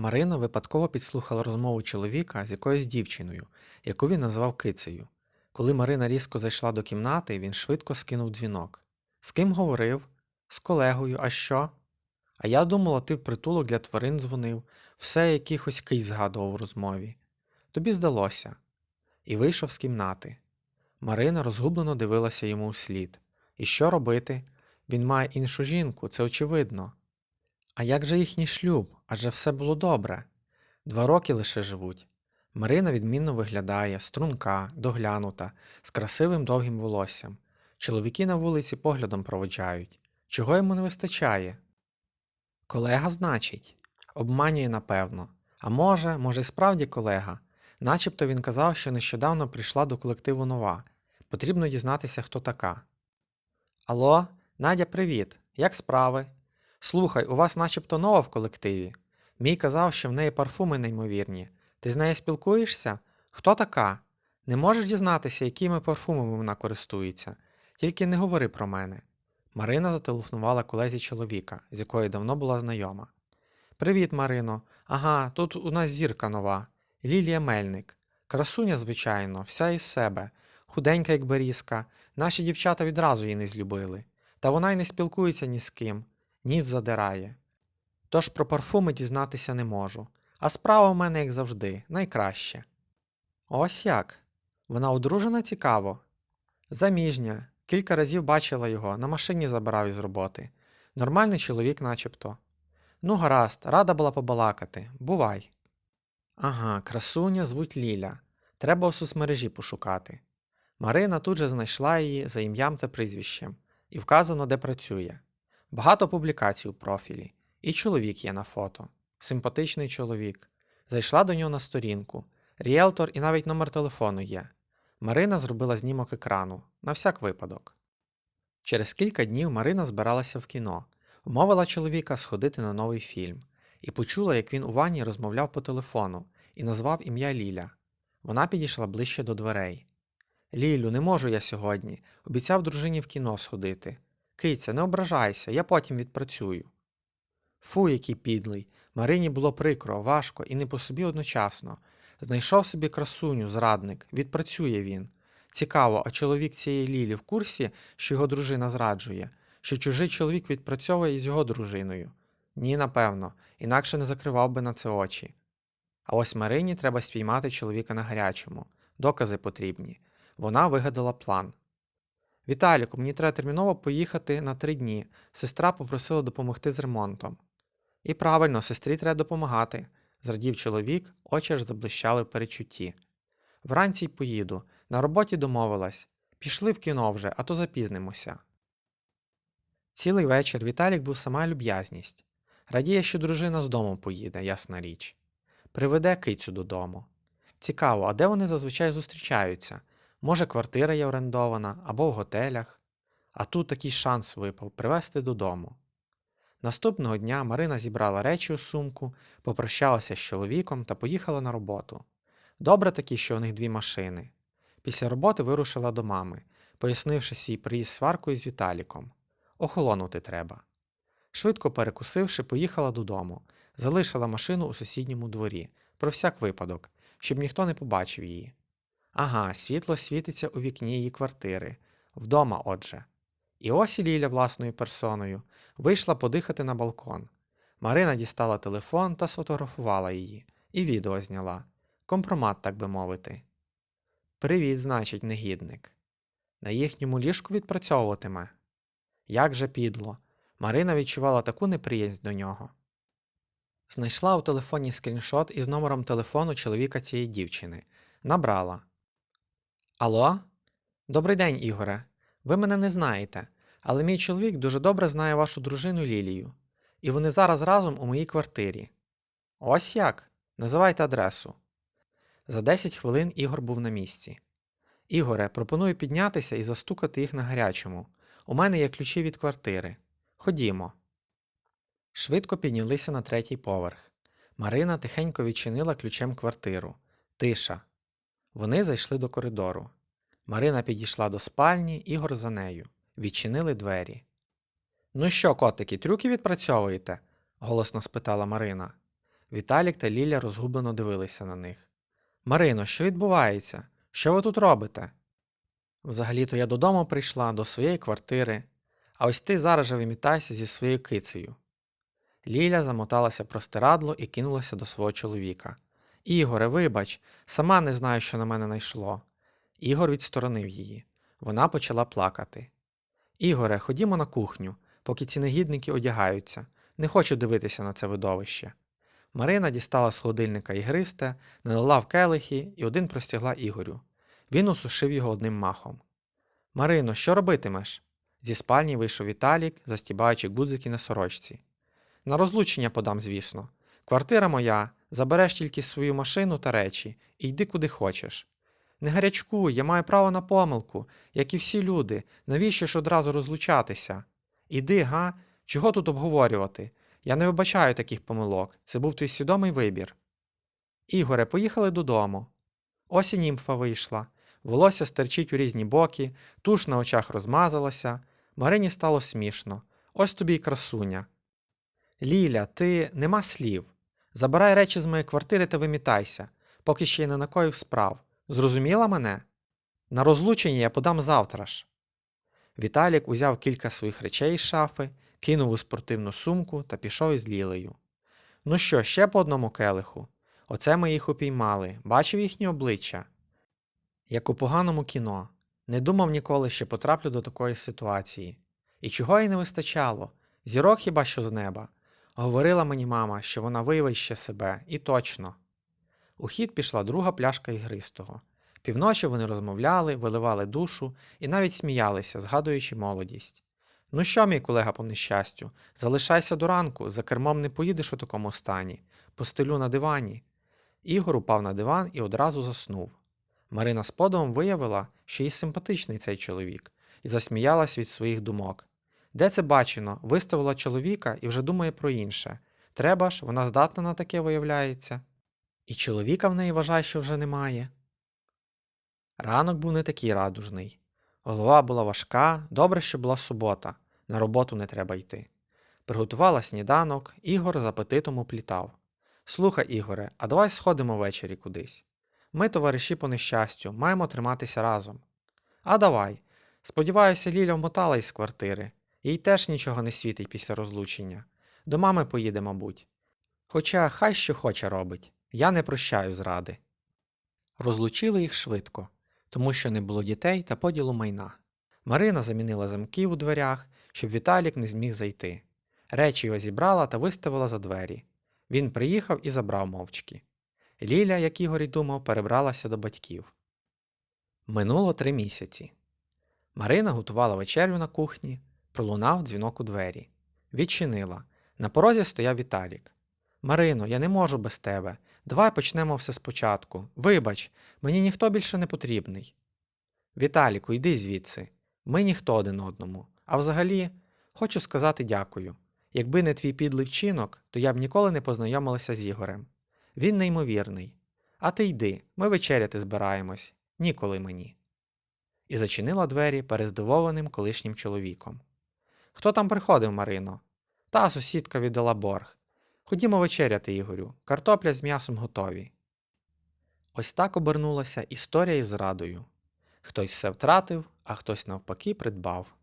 Марина випадково підслухала розмову чоловіка з якоюсь дівчиною, яку він назвав кицею. Коли Марина різко зайшла до кімнати, він швидко скинув дзвінок. З ким говорив? З колегою, а що? А я думала, ти в притулок для тварин дзвонив, все якихось кий згадував у розмові. Тобі здалося. І вийшов з кімнати. Марина розгублено дивилася йому вслід. І що робити? Він має іншу жінку, це очевидно. А як же їхній шлюб? Адже все було добре. Два роки лише живуть. Марина відмінно виглядає, струнка, доглянута, з красивим довгим волоссям. Чоловіки на вулиці поглядом проводжають. Чого йому не вистачає? Колега, значить, обманює напевно. А може, може, й справді колега. Начебто він казав, що нещодавно прийшла до колективу нова. Потрібно дізнатися, хто така. Алло, Надя, привіт. Як справи? Слухай, у вас начебто нова в колективі. Мій казав, що в неї парфуми неймовірні. Ти з нею спілкуєшся? Хто така? Не можеш дізнатися, якими парфумами вона користується. Тільки не говори про мене. Марина зателефонувала колезі чоловіка, з якою давно була знайома. Привіт, Марино. Ага, тут у нас зірка нова. Лілія Мельник. Красуня, звичайно, вся із себе, худенька, як берізка. Наші дівчата відразу її не злюбили. Та вона й не спілкується ні з ким, ніс задирає. Тож про парфуми дізнатися не можу. А справа в мене, як завжди, найкраще. Ось як. Вона одружена цікаво. Заміжня. Кілька разів бачила його, на машині забирав із роботи. Нормальний чоловік, начебто. Ну, гаразд, рада була побалакати. Бувай. Ага, красуня звуть Ліля. Треба у соцмережі пошукати. Марина тут же знайшла її за ім'ям та прізвищем і вказано, де працює. Багато публікацій у профілі. І чоловік є на фото. Симпатичний чоловік. Зайшла до нього на сторінку. Ріелтор і навіть номер телефону є. Марина зробила знімок екрану на всяк випадок. Через кілька днів Марина збиралася в кіно, вмовила чоловіка сходити на новий фільм і почула, як він у ванні розмовляв по телефону і назвав ім'я Ліля. Вона підійшла ближче до дверей. Лілю, не можу я сьогодні. Обіцяв дружині в кіно сходити. Киця, не ображайся, я потім відпрацюю. Фу, який підлий. Марині було прикро, важко і не по собі одночасно. Знайшов собі красуню, зрадник, відпрацює він. Цікаво, а чоловік цієї Лілі в курсі, що його дружина зраджує, що чужий чоловік відпрацьовує із його дружиною. Ні, напевно, інакше не закривав би на це очі. А ось Марині треба спіймати чоловіка на гарячому. Докази потрібні. Вона вигадала план. Віталіку, мені треба терміново поїхати на три дні. Сестра попросила допомогти з ремонтом. І правильно, сестрі треба допомагати, зрадів чоловік, очі аж заблищали в перечутті. Вранці й поїду, на роботі домовилась. Пішли в кіно вже, а то запізнимося. Цілий вечір Віталік був сама люб'язність. Радіє, що дружина з дому поїде, ясна річ. Приведе кицю додому. Цікаво, а де вони зазвичай зустрічаються? Може, квартира є орендована або в готелях. А тут такий шанс випав привезти додому. Наступного дня Марина зібрала речі у сумку, попрощалася з чоловіком та поїхала на роботу. Добре таки, що у них дві машини. Після роботи вирушила до мами, пояснивши свій приїзд сваркою з Віталіком. Охолонути треба. Швидко перекусивши, поїхала додому, залишила машину у сусідньому дворі, про всяк випадок, щоб ніхто не побачив її. Ага, світло світиться у вікні її квартири, вдома, отже. І ось і Ліля власною персоною вийшла подихати на балкон. Марина дістала телефон та сфотографувала її, і відео зняла. Компромат, так би мовити. Привіт, значить, негідник. На їхньому ліжку відпрацьовуватиме. Як же підло. Марина відчувала таку неприязнь до нього. Знайшла у телефоні скріншот із номером телефону чоловіка цієї дівчини. Набрала. Алло? Добрий день, Ігоре. Ви мене не знаєте, але мій чоловік дуже добре знає вашу дружину Лілію, і вони зараз разом у моїй квартирі. Ось як? Називайте адресу. За 10 хвилин Ігор був на місці. Ігоре, пропоную піднятися і застукати їх на гарячому. У мене є ключі від квартири. Ходімо. Швидко піднялися на третій поверх. Марина тихенько відчинила ключем квартиру. Тиша. Вони зайшли до коридору. Марина підійшла до спальні, Ігор за нею. Відчинили двері. Ну що, котики, трюки відпрацьовуєте? голосно спитала Марина. Віталік та Ліля розгублено дивилися на них. Марино, що відбувається? Що ви тут робите? Взагалі-то я додому прийшла до своєї квартири, а ось ти зараз же вимітайся зі своєю кицею. Ліля замоталася простирадло і кинулася до свого чоловіка. Ігоре, вибач, сама не знаю, що на мене найшло. Ігор відсторонив її. Вона почала плакати. Ігоре, ходімо на кухню, поки ці негідники одягаються. Не хочу дивитися на це видовище. Марина дістала з холодильника ігристе, налила в келихи і один простягла Ігорю. Він усушив його одним махом. Марино, що робитимеш? Зі спальні вийшов Віталік, застібаючи гудзики на сорочці. На розлучення подам, звісно. Квартира моя, забереш тільки свою машину та речі і йди куди хочеш. Не гарячкуй, я маю право на помилку, як і всі люди. Навіщо ж одразу розлучатися? Іди, га? Чого тут обговорювати? Я не вибачаю таких помилок. Це був твій свідомий вибір. Ігоре, поїхали додому. Ось і німфа вийшла. Волосся стерчить у різні боки, туш на очах розмазалася. Марині стало смішно. Ось тобі й красуня. Ліля, ти нема слів. Забирай речі з моєї квартири та вимітайся, поки ще й не накоїв справ. Зрозуміла мене? На розлучення я подам завтра ж. Віталік узяв кілька своїх речей з шафи, кинув у спортивну сумку та пішов із Лілею. Ну що, ще по одному келиху? Оце ми їх упіймали, бачив їхні обличчя. Як у поганому кіно, не думав ніколи, що потраплю до такої ситуації. І чого їй не вистачало? Зірок хіба що з неба. Говорила мені мама, що вона виявить себе, і точно. У хід пішла друга пляшка ігристого. Півночі вони розмовляли, виливали душу і навіть сміялися, згадуючи молодість. Ну що, мій колега по нещастю, залишайся до ранку, за кермом не поїдеш у такому стані, постелю на дивані. Ігор упав на диван і одразу заснув. Марина з подивом виявила, що їй симпатичний цей чоловік, і засміялась від своїх думок. Де це бачено? Виставила чоловіка і вже думає про інше. Треба ж, вона здатна на таке виявляється. І чоловіка в неї вважає, що вже немає. Ранок був не такий радужний. Голова була важка, добре, що була субота, на роботу не треба йти. Приготувала сніданок, Ігор з апетитом уплітав. Слухай, Ігоре, а давай сходимо ввечері кудись. Ми, товариші по нещастю, маємо триматися разом. А давай. Сподіваюся, Ліля вмотала із квартири. Їй теж нічого не світить після розлучення. До мами поїде, мабуть. Хоча хай що хоче робить, я не прощаю зради. Розлучили їх швидко, тому що не було дітей та поділу майна. Марина замінила замки у дверях, щоб Віталік не зміг зайти. Речі його зібрала та виставила за двері. Він приїхав і забрав мовчки. Ліля, як Ігор і думав, перебралася до батьків. Минуло три місяці. Марина готувала вечерю на кухні, пролунав дзвінок у двері. Відчинила. На порозі стояв Віталік. Марино, я не можу без тебе. Давай почнемо все спочатку. Вибач, мені ніхто більше не потрібний. Віталіку, йди звідси. Ми ніхто один одному. А взагалі, хочу сказати дякую. Якби не твій підлий вчинок, то я б ніколи не познайомилася з Ігорем. Він неймовірний. А ти йди, ми вечеряти збираємось. Ніколи мені. І зачинила двері перед здивованим колишнім чоловіком. Хто там приходив, Марино? Та сусідка віддала борг. Ходімо вечеряти, Ігорю, картопля з м'ясом готові. Ось так обернулася історія із зрадою. Хтось все втратив, а хтось навпаки придбав.